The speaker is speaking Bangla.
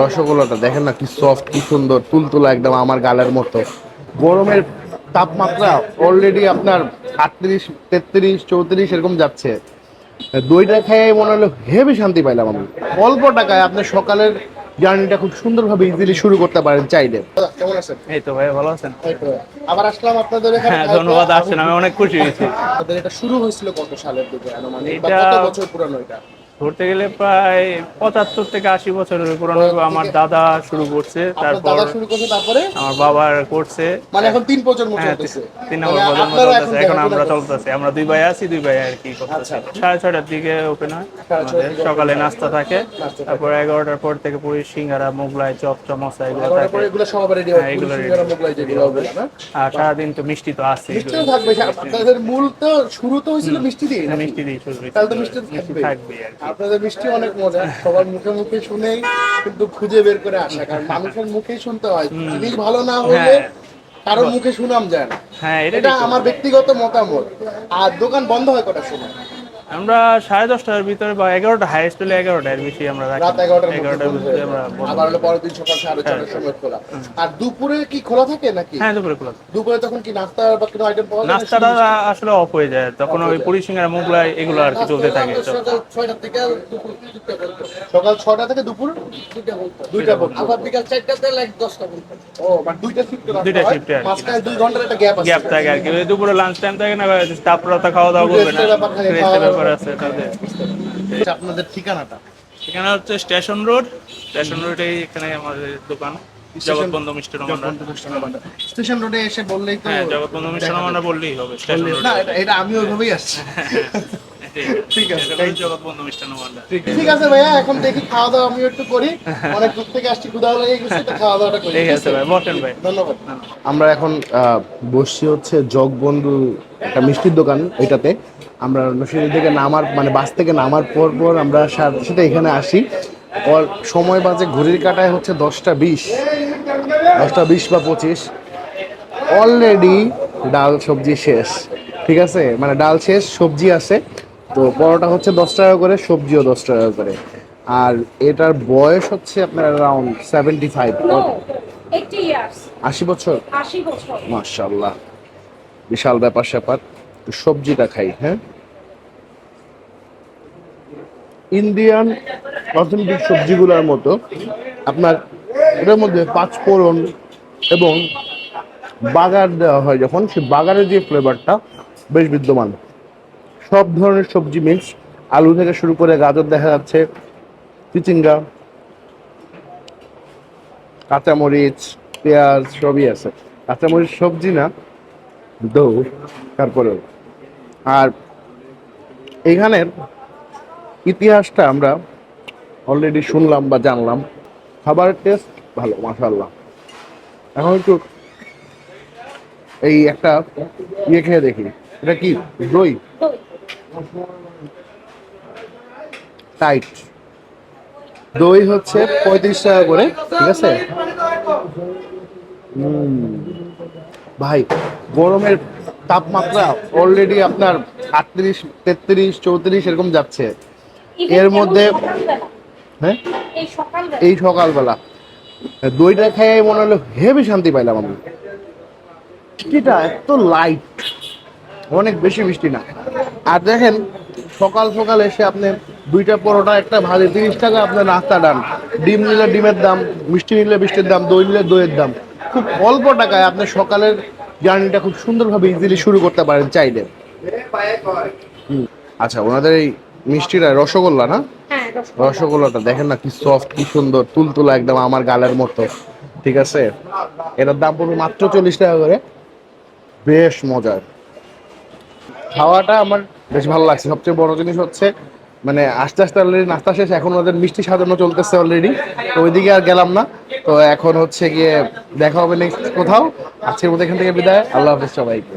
রসগোল্লাটা দেখেন না কি সফট কি সুন্দর তুলতুলা একদম আমার গালের মতো। গরমের তাপমাত্রা অলরেডি আপনার আটত্রিশ তেত্রিশ চৌত্রিশ এরকম যাচ্ছে। দইটা খেয়ে মনে হলো হেভি শান্তি পাইলাম আমি। অল্প টাকায় আপনার সকালের জার্নিটা খুব সুন্দরভাবে ইজিলি শুরু করতে পারেন চাইলে। কেমন আছেন? এই তো ভাই ভালো আছেন? আবার আসলাম আপনাদের এখানে হ্যাঁ ধন্যবাদ আসছেন আমি অনেক খুশি হয়েছি। আপনাদের এটা শুরু হয়েছিল কত সালের দিকে? আনুমানিক কত বছর পুরানো এটা? ধরতে গেলে প্রায় পঁচাত্তর থেকে আশি বছরের পুরনো আমার দাদা শুরু করছে তারপর শুরু করছে তারপরে? আমার বাবার করছে। মানে এখন তিন প্রজন্ম হ্যাঁ চলতেছে। তিন নম্বর মানে প্রজন্ম চলতেছে এখন আমরা চলতেছে। আমরা দুই ভাই আছি দুই ভাই আর কি করতেছি। আচ্ছা। সাড়ে ছয়টার দিকে ওপেন হয়। আমাদের সকালে নাস্তা থাকে। তারপর এগারোটার পর থেকে পুরি সিঙ্গারা মোগলাই চপ চমচা এগুলো থাকে। এগুলো সব রেডি হ্যাঁ, এগুলো সিঙ্গারা, মোগলাই যেগুলো হবে না? আর সারাদিন তো মিষ্টি তো আছে মিষ্টিও থাকবে। আপনাদের মূল তো শুরু তো হয়েছিল মিষ্টি দিয়ে মিষ্টি দিয়ে শুরু। তাহলে তো মিষ্টি মিষ্টি থাকবে আর কি। আপনাদের মিষ্টি অনেক মজা সবার মুখে মুখে শুনেই কিন্তু খুঁজে বের করে আসা কারণ মানুষের মুখেই শুনতে হয়। জিনিস ভালো না হলে হ্যাঁ। কারোর মুখে শুনাম যায় না। হ্যাঁ এটা এটা আমার ব্যক্তিগত মতামত। আর দোকান বন্ধ হয় কটার সময়? আমরা সাড়ে দশটার ভিতরে বা এগারোটা হাইস্ট হলে এগারোটা এর বেশি আমরা রাখি। রাত এগারোটার এগারোটার ভিতরে আমরা আবার হলো পরের দিন সকাল সাড়ে ছটার সময় খোলা। আর দুপুরে কি খোলা থাকে নাকি? হ্যাঁ দুপুরে খোলা দুপুরে তখন কি নাস্তা বা কোনো আইটেম পাওয়া যায়? নাস্তাটা আসলে অফ হয়ে যায়। তখন ওই পুরি সিঙ্গারা মোগলাই এগুলো আর কি চলতে থাকে সকাল ছয়টা থেকে দুপুর। সকাল ছয়টা থেকে দুপুর দুইটা পর্যন্ত। আবার বিকাল চারটাতে লাইক দশটা পর্যন্ত। ও মানে দুইটা শিফট দুইটা আর। মাঝখানে দুই ঘণ্টার একটা গ্যাপ আছে। গ্যাপ থাকে আর কি। দুপুরে লাঞ্চ টাইম থাকে না তারপরে তো খাওয়া দাওয়া করবে না। ব্যাপার। আছে তাদের। আচ্ছা, আপনাদের ঠিকানাটা? এখানে হচ্ছে স্টেশন রোড। স্টেশন রোডে এখানে আমাদের দোকান জগৎবন্ধু মিষ্টান্ন ভান্ডার স্টেশন রোডে এসে বললেই তো হ্যাঁ জগৎবন্ধু মিষ্টান্ন ভান্ডার বললেই হবে স্টেশন রোড। না এটা- এটা আমি ওইভাবেই আসছি। ঠিক আছে. জগৎবন্ধু মিষ্টান্ন ভান্ডার ঠিক আছে। ভাইয়া এখন দেখি খাওয়া দাওয়া আমি একটু করি। অনেক দূর থেকে আসছি ক্ষুধা লেগে গেছে তো খাওয়া দাওয়াটা করি। ঠিক আছে ভাই ভাই। ধন্যবাদ। আমরা এখন আহ, বসছি হচ্ছে জগবন্ধু একটা মিষ্টির দোকান এটাতে আমরা নসিরি থেকে নামার মানে বাস থেকে নামার পর পর আমরা সাথে সাথে এখানে আসি। ওর সময় বাজে ঘড়ির কাটায় হচ্ছে দশটা বিশ। দশটা বিশ বা পঁচিশ। অলরেডি ডাল সবজি শেষ। ঠিক আছে? মানে ডাল শেষ সবজি আছে। তো পরোটা হচ্ছে দশ টাকা করে সবজিও দশ টাকা করে। আর এটার বয়স হচ্ছে আপনার around seventy five No, 80 years, আশি বছর? 80 বছর। মাশাল্লাহ বিশাল ব্যাপার স্যাপার একটু সবজিটা খাই হ্যাঁ? ইন্ডিয়ান অথেন্টিক সবজিগুলোর মতো। আপনার এটার মধ্যে পাঁচ ফোড়ন এবং বাগার দেওয়া হয় যখন, সেই বাগারের যে ফ্লেভারটা বেশ বিদ্যমান। সব ধরনের সবজি মিক্স আলু থেকে শুরু করে গাজর দেখা যাচ্ছে, চিচিঙ্গা, কাঁচামরিচ, পেঁয়াজ, সবই আছে। কাঁচামরিচ সবজি না দৌ তারপরেও। আর এখানের ইতিহাসটা আমরা অলরেডি শুনলাম বা জানলাম। খাবারের টেস্ট ভালো মাশাল্লাহ এখন একটু এই একটা ইয়ে খেয়ে দেখি। এটা কি? দই? দই। টাইট দই হচ্ছে পঁয়ত্রিশ টাকা করে, ঠিক আছে? ভাই, গরমের তাপমাত্রা অলরেডি আপনার আটত্রিশ তেত্রিশ চৌত্রিশ এরকম যাচ্ছে। এর মধ্যে- হ্যাঁ? এই সকালবেলা। দইটা খেয়ে মনে হলো হেভি শান্তি পাইলাম আমি। মিষ্টিটা এত লাইট অনেক বেশি মিষ্টি না। আর দেখেন সকাল সকাল এসে আপনি দুইটা পরোটা একটা ভাজি তিরিশ টাকা আপনার নাস্তা ডান। ডিম নিলে ডিমের দাম মিষ্টি নিলে মিষ্টির দাম দই নিলে দইয়ের দাম। খুব অল্প টাকায় আপনি সকালের জার্নিটা খুব সুন্দরভাবে ইজিলি শুরু করতে পারেন চাইলে। হুম। আচ্ছা ওনাদের এই মিষ্টিটা রসগোল্লা না? হ্যাঁ, রসগোল্লাটা দেখেন না কি সফট কি সুন্দর তুলতুলা একদম আমার গালের মতো। ঠিক আছে? এটার দাম পড়বে মাত্র চল্লিশ টাকা করে। বেশ মজার। খাওয়াটা আমার বেশ ভালো লাগছে। সবচেয়ে বড় জিনিস হচ্ছে মানে আস্তে আস্তে অলরেডি নাস্তা শেষ এখন ওদের মিষ্টি সাজানো চলতেছে অলরেডি তো ওইদিকে আর গেলাম না। তো এখন হচ্ছে গিয়ে দেখা হবে নেক্সট কোথাও। আজকের মধ্যে এখান থেকে বিদায়। আল্লাহ হাফিজ সবাইকে।